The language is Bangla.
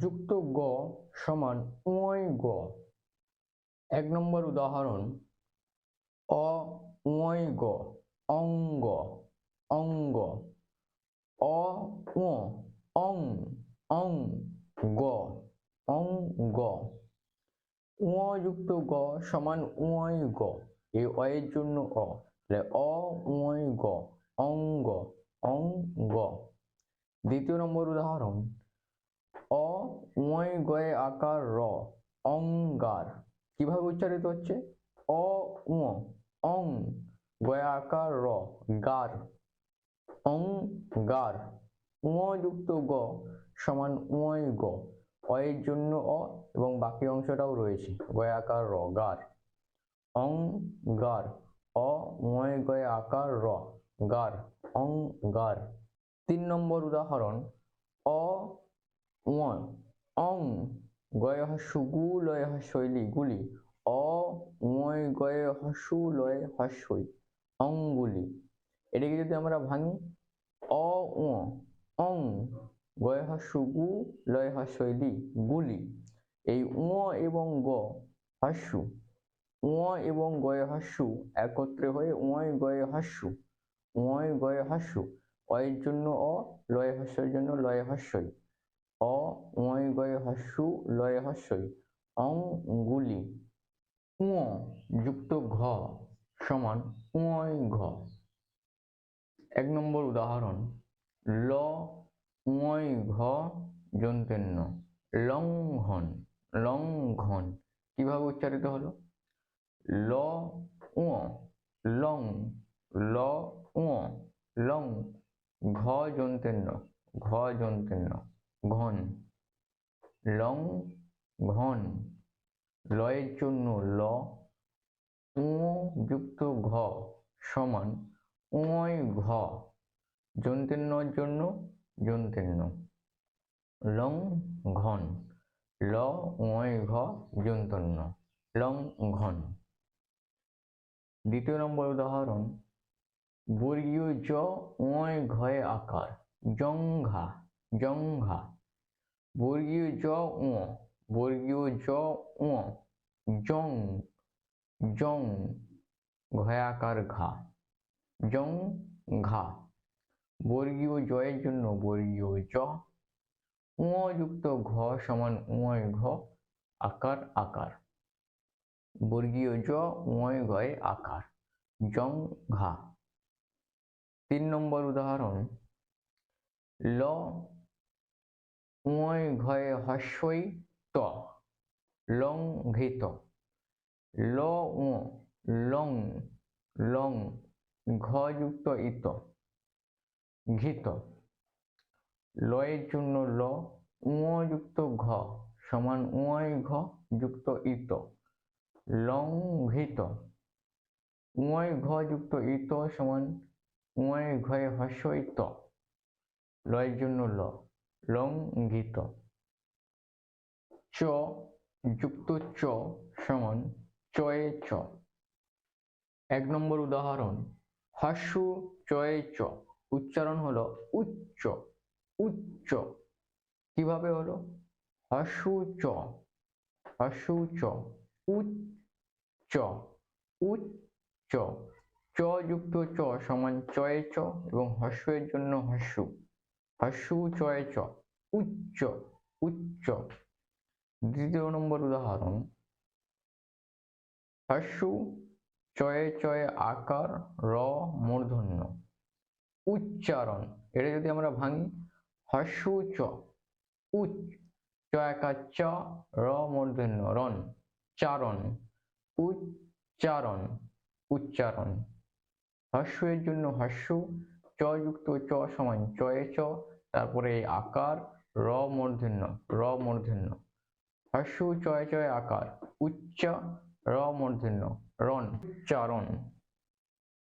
যুক্ত গ সমান উয় গ। এক নম্বর উদাহরণ, অ উয় গ, অঙ্গ অঙ্গ, অ অং অং, গ অং গ যুক্ত গ সমান উয় গ এই অয়ের জন্য অ। তাহলে অ উয় গ, অঙ্গ অঙ্গ। দ্বিতীয় নম্বর উদাহরণ অ উয় গয়ে আকার র অঙ্গার কীভাবে উচ্চারিত হচ্ছে? অ উ অং, গয়ে আকার র গার অং গার যুক্ত গ সমান উয় গ অয়ের জন্য অ এবং বাকি অংশটাও রয়েছে। গয়ে আকার র, গার। অং গার অ উয় গয়ে আকার র, গার। অং গার তিন নম্বর উদাহরণ। অ অং গয়ে হস্যু গু লয়ে হস্যইলি গুলি অ উয় গয়ে হস্যু লয়ে হস্যই অঙ্গুলি এটাকে যদি আমরা ভাঙি অ উ অং গয়ে হস্যু গু লয়ে হস্যইলি গুলি এই উ এবং গ হস্যু উ এবং গয় হস্যু একত্রে হয়ে উয় গয়ে হস্যু উয় গয়ে হস্যু অয়ের জন্য অ লয় হস্যের জন্য লয় হস্যই অ উয় গয়ে হস্যু লয়ে হস্যই অঙ্গুলি উ যুক্ত ঘ সমান উয় ঘ এক নম্বর উদাহরণ। ল উয় ঘ যন্তেন্য লঙ্ঘন লঙ্ঘন কীভাবে উচ্চারিত হলো? ল উ লং। ল উ লং। ঘ যন্তেন্য ঘ যন্তেন্য ঘন, লং ঘন, লয়ের জন্য ল উ যুক্ত ঘ সমান উয় ঘ যন্তেন্যর জন্য যন্তেন্য লং ঘন, ল উয় ঘ যন্তন্য লং ঘন। দ্বিতীয় নম্বর উদাহরণ, বর্গীয় জ উয় ঘয়ে আকার জংঘা জংঘা বর্গীয় জ উ বর্গীয় জ উ জং জং ঘয় আকার ঘা জং ঘা বর্গীয় জয়ের জন্য বর্গীয় জ উ যুক্ত ঘ সমান উয় ঘ আকার আকার বর্গীয় জ উয় গয়ে আকার জং ঘা তিন নম্বর উদাহরণ ল উয় ঘয়ে হস্যই ত, লঙ্ঘিত। ল উ, লং লং ঘ যুক্ত ইত, ঘিত। লয়ের জন্য ল উ যুক্ত ঘ, সমান উয় ঘ, যুক্ত ইত। লঙ্ঘিত। উয় ঘ যুক্ত ইত সমান উয় ঘয়ে হস্যইত লয়ের জন্য ল। লঙ্ঘিত চ, যুক্ত চ সমান চয়ে চ। এক নম্বর উদাহরণ, হাস্যু চয়ে চ। উচ্চারণ হলো উচ্চ উচ্চ। কীভাবে হলো? হাস্যু চ হাস্যু চ, উচ্চ উচ্চ। চ যুক্ত চ সমান চয়ে চ এবং হস্যের জন্য হস্যু। হস্যু চয়ে চ, উচ্চ উচ্চ। দ্বিতীয় নম্বর উদাহরণ। হস্যু চয়ে চয়ে আকার, র, মূর্ধন্য। উচ্চারণ, এটা যদি আমরা ভাঙি হস্যু চ, উচ্চ চ একা চ, র, মূর্ধন্য রন চারণ। উচ্চারণ উচ্চারণ। হস্যের জন্য হস্য চ যুক্ত চ সমান চয়ে চ তারপরে আকার, র মূর্ধন্য র মূর্ধন্য। হস্য, চয় চয়, আকার। উচ্চ, র মূর্ধন্য, রণ চারণ